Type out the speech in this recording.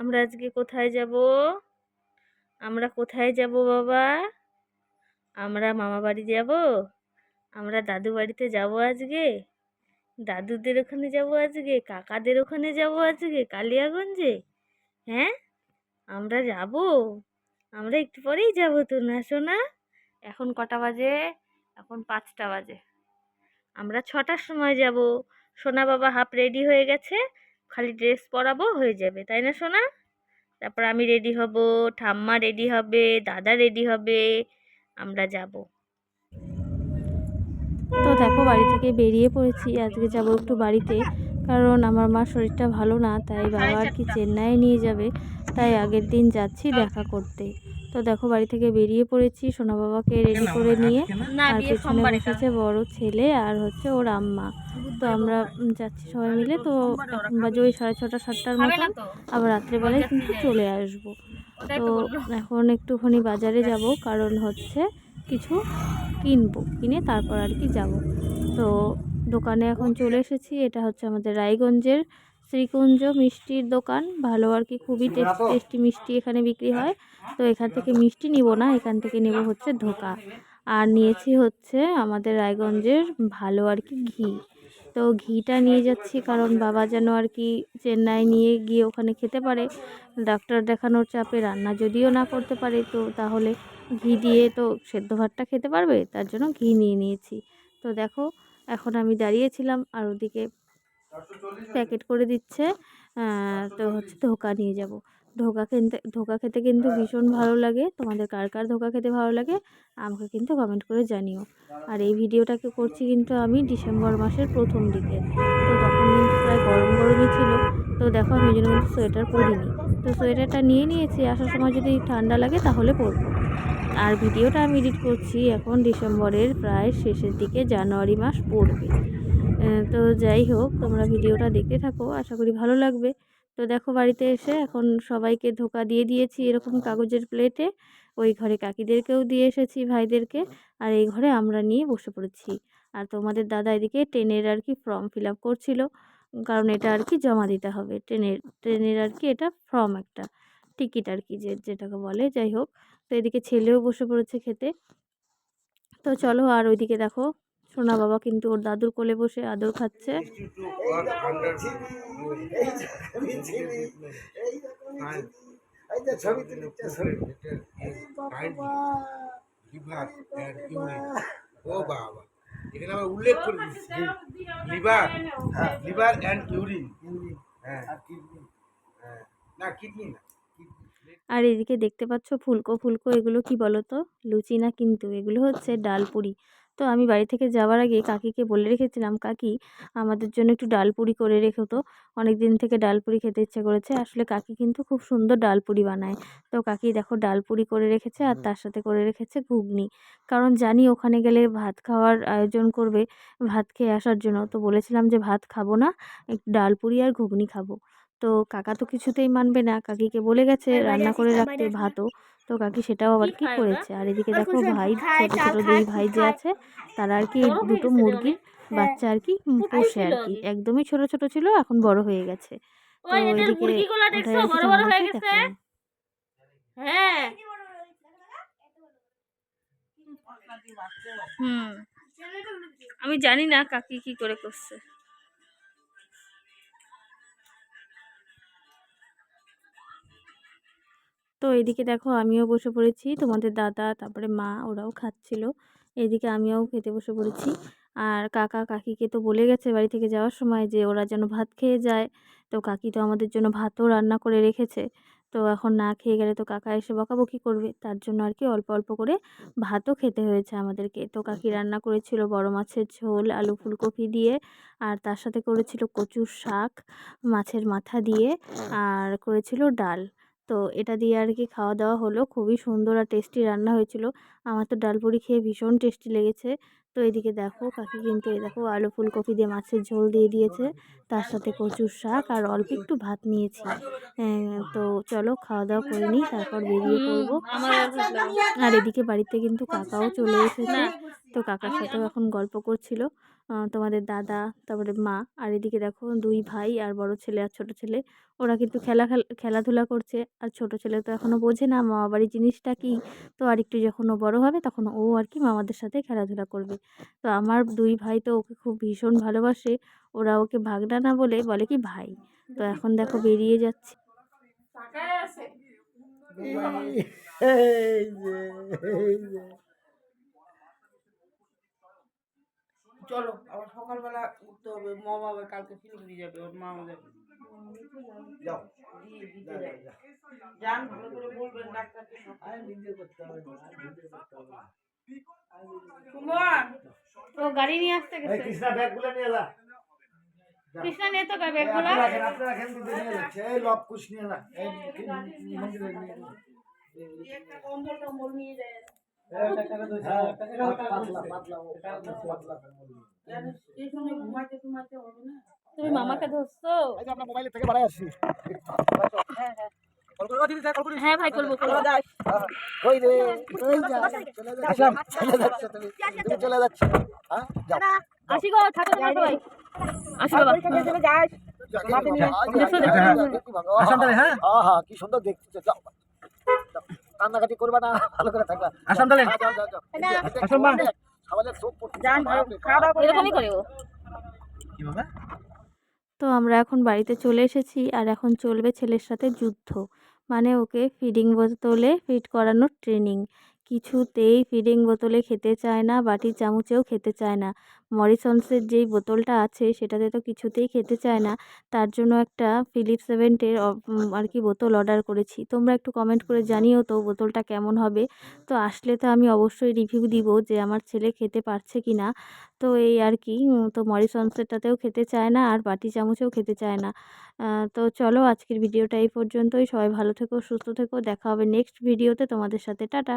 আমরা আজকে কোথায় যাব? আমরা কোথায় যাব বাবা? আমরা মামা বাড়ি যাব? আমরা দাদু বাড়িতে যাব আজকে? দাদুদের ওখানে যাব আজকে? কাকাদের ওখানে যাব আজকে? কালিয়াগঞ্জে? হ্যাঁ? আমরা যাব। আমরা একটু পরেই যাব তো, না শোনা এখন কটা বাজে? এখন পাঁচটা বাজে। আমরা ছটার সময় যাব। সোনা বাবা হাফ রেডি হয়ে গেছে। খালি ড্রেস পরাবো হয়ে যাবে তাই না সোনা? তারপর আমি রেডি হব ঠাম্মা রেডি হবে দাদা রেডি হবে আমরা যাব। তো দেখো বাড়ি থেকে বেরিয়ে পড়েছি আজকে যাব একটু বাড়িতে কারণ আমার মা শরীরটা ভালো না তাই বাবা আর কি চেন্নাই নিয়ে যাবে। তাই আগের দিন যাচ্ছি দেখা করতে। তো দেখো বাড়ি থেকে বেরিয়ে পড়েছি সোনা বাবাকে রেডি করে নিয়ে। না? আর পেছনে বসেছে বড় ছেলে আর হচ্ছে ওর আম্মা। তো আমরা যাচ্ছি সবাই মিলে। তো এখন বাজে ওই সাড়ে ছটা সাতটার খাবে না মতন তো? আবার রাত্রেবেলায় কিন্তু চলে আসব। তো তো এখন একটুখানি বাজারে যাব কারণ হচ্ছে কিছু কিনবো। কিনে তারপর আর কি যাব। তো দোকানে এখন চলে এসেছি। এটা হচ্ছে আমাদের রায়গঞ্জের শ্রীকুঞ্জ মিষ্টির দোকান। ভালো আর কি খুবই টেস্টি টেস্টি মিষ্টি এখানে বিক্রি হয়। তো এখান থেকে মিষ্টি নিব না এখান থেকে নেব হচ্ছে ধোকা। আর নিয়েছি হচ্ছে আমাদের রায়গঞ্জের ভালো আর কি ঘি। তো ঘিটা নিয়ে যাচ্ছি কারণ বাবা যেন আর কি চেন্নাই নিয়ে গিয়ে ওখানে খেতে পারে। ডাক্তার দেখানোর চাপে রান্না যদিও না করতে পারে তো তাহলে ঘি দিয়ে তো সেদ্ধ ভাতটা খেতে পারবে তার জন্য ঘি নিয়ে নিয়েছি। তো দেখো এখন আমি দাঁড়িয়েছিলাম আর ওদিকে প্যাকেট করে দিচ্ছে তো হচ্ছে ধোকা নিয়ে যাব। ধোকা খেতে ধোকা খেতে কিন্তু ভীষণ ভালো লাগে। তোমাদের কার কার ধোকা খেতে ভালো লাগে আমাকে কিন্তু কমেন্ট করে জানিও। আর এই ভিডিওটাকে করছি কিন্তু আমি ডিসেম্বর মাসের প্রথম দিকে। তো তখন কিন্তু প্রায় গরম গরমই ছিল। তো দেখো আমি জন্য কিন্তু সোয়েটার পরিনি। তো সোয়েটারটা নিয়ে নিয়েছি আসার সময় যদি ঠান্ডা লাগে তাহলে পরবো। আর ভিডিওটা আমি এডিট করছি এখন ডিসেম্বরের প্রায় শেষের দিকে জানুয়ারি মাস পড়বে। তো যাই হোক, তোমরা ভিডিওটা দেখতে থাকো, আশা করি ভালো লাগবে। তো দেখো বাড়িতে এসে এখন সবাইকে ধোকা দিয়ে দিয়েছি এরকম কাগজের প্লেটে। ওই ঘরে কাকিদেরকেও দিয়ে এসেছি, ভাইদেরকে। আর এই ঘরে আমরা নিয়ে বসে পড়েছি। আর তোমাদের দাদা এদিকে ট্রেনের আর কি ফর্ম ফিল আপ করছিল। কারণ এটা আর কি জমা দিতে হবে। ট্রেনের ট্রেনের আর কি এটা ফর্ম একটা, টিকিট আর কি যে, যেটাকে বলে, যাই হোক। তো এদিকে ছেলেও বসে পড়েছে খেতে। তো চলো আর ওইদিকে দেখো সোনা বাবা কিন্তু ওর দাদুর কোলে বসে আদর খাচ্ছে। আর এদিকে দেখতে পাচ্ছ ফুলকো ফুলকো এগুলো কি বলো তো লুচি না কিন্তু এগুলো হচ্ছে ডালপুরি। তো আমি বাড়ি থেকে যাওয়ার আগে কাকিকে বলে রেখেছিলাম কাকি আমাদের জন্য একটু ডাল ডালপুরি করে রেখো তো। অনেক দিন থেকে ডাল ডালপুরি খেতে ইচ্ছে করেছে। আসলে কাকি কিন্তু খুব সুন্দর ডাল ডালপুরি বানায়। তো কাকি দেখো ডাল ডালপুরি করে রেখেছে আর তার সাথে করে রেখেছে ঘুগনি। কারণ জানি ওখানে গেলে ভাত খাওয়ার আয়োজন করবে ভাত খেয়ে আসার জন্য। তো বলেছিলাম যে ভাত খাব না একটু ডালপুরি আর ঘুগনি খাব। তো কাকা তো কিছুতেই মানবে না। কাকিকে বলে গেছে রান্না করে রাখতে ভাতও। তো কাকি সেটাও আবার কি করেছে। আর এদিকে দেখো ভাই ছোট ছোট দুই ভাই যে আছে তারা আর কি দুটো মুরগির বাচ্চা আর কি পোষে আর কি। একদমই ছোট ছোট ছিল এখন হয়ে গেছে। তো এদিকে বড় হয়ে গেছে? হ্যাঁ। হুম। আমি জানি না কাকি কি করে করছে। তো এদিকে দেখো আমিও বসে পড়েছি। তোমাদের দাদা, তারপরে মা ওরাও খাচ্ছিল। এদিকে আমিও খেতে বসে পড়েছি। আর কাকা কাকিকে তো বলে গেছে বাড়ি থেকে যাওয়ার সময় যে ওরা যেন ভাত খেয়ে যায়। তো কাকি তো আমাদের জন্য ভাতও রান্না করে রেখেছে। তো এখন না খেয়ে গেলে তো কাকা এসে বকাবকি করবে। তার জন্য আর কি অল্প অল্প করে ভাতও খেতে হয়েছে আমাদেরকে। তো কাকি রান্না করেছিল বড় মাছের ঝোল, আলু ফুলকপি দিয়ে। আর তার সাথে করেছিল কচুর শাক মাছের মাথা দিয়ে। আর করেছিল ডাল। তো এটা দিয়ে আর কি খাওয়া দাওয়া হলো। খুবই সুন্দর আর টেস্টি রান্না হয়েছিল। আমার তো ডালপুরি খেয়ে ভীষণ টেস্টি লেগেছে। তো এদিকে দেখো কাকি কিন্তু এই দেখো আলু ফুলকপি দিয়ে মাছের ঝোল দিয়ে দিয়েছে। তার সাথে কচুর শাক আর অল্প একটু ভাত নিয়েছি। হ্যাঁ, তো চলো খাওয়া দাওয়া করে নিই তারপর বেরিয়ে পড়ব। আর এদিকে বাড়িতে কিন্তু কাকাও চলে এসেছে। তো কাকার সাথেও এখন গল্প করছিল। তোমাদের দাদা তারপরে মা আর এদিকে দেখো দুই ভাই আর বড় ছেলে আর ছোট ছেলে। ওরা কিন্তু খেলা খেল- খেলাধুলা করছে। আর ছোট ছেলে তো এখনও বোঝে না মামা বাড়ির জিনিসটা কি। তো আর একটু যখন ও বড় হবে তখন ও আর কি মামাদের সাথে খেলাধুলা করবে। তো আমার দুই ভাই তো ওকে খুব ভীষণ ভালোবাসে। ওরা ওকে ভাগনা না বলে বলে কি ভাই? তো এখন দেখো বেরিয়ে যাচ্ছে। চলো আবার সকালবেলা উঠতে হবে। মা বাবা কালকে শিলিগুড়ি যাবে ওর মা। যান ভালো করে বলবেন ডাক্তারকে। না, না। সুমন ও গাড়ি নিয়ে আসতে গেছে কৃষ্ণা ব্যাগগুলো নিয়ে যা কৃষ্ণা নিয়ে তো ব্যাগগুলো রাখেন, আপনি রাখেন, দিদি নিয়ে যাচ্ছে। এই লব কুশ নিয়ে যা। এই মন্দিরে নিয়ে যা। একটা কম্বল টম্বল নিয়ে যায় হ্যাঁ, না তুমি মামাকে ধরছো আমরা মোবাইলের থেকে বাড়াই আসছি হ্যাঁ ভাই করব করব। ওই রে ওই যা চলে যাচ্ছে আসলাম। চলে যাচ্ছে তুমি। তুমি চলে যাচ্ছে। হ্যাঁ যাও। আসি গো থাকো না সবাই। আসি বাবা। আসাম তাহলে হ্যাঁ? আহা কি সুন্দর দেখতেছে। যাও। যাও। কান্নাকাটি করবে না ভালো করে থাকবা। আসাম তাহলে। যাও যাও যাও। আসাম মা। সবাই চোখ পড়ছে যান খাওয়া দাওয়া এরকমই করে ও। তো আমরা এখন বাড়িতে চলে এসেছি আর এখন চলবে ছেলের সাথে যুদ্ধ। মানে ওকে ফিডিং বোতলে ফিড করানোর ট্রেনিং কিছুতেই ফিডিং বোতলে খেতে চায় না বাটি চামচেও খেতে চায় না। মরিসন্সের যেই বোতলটা আছে, সেটাতে তো কিছুতেই খেতে চায় না। তার জন্য একটা ফিলিপ সেভেন্টের আর কি বোতল অর্ডার করেছি। তোমরা একটু কমেন্ট করে জানিও তো বোতলটা কেমন হবে। তো আসলে তো আমি অবশ্যই রিভিউ দিব যে আমার ছেলে খেতে পারছে কি না। তো এই আর কি তো মরিসন্সেরটাতেও খেতে চায় না আর বাটি চামচেও খেতে চায় না। তো চলো আজকের ভিডিওটা এই পর্যন্তই। সবাই ভালো থেকো, সুস্থ থেকো। দেখা হবে নেক্সট ভিডিওতে। তোমাদের সাথে, টাটা।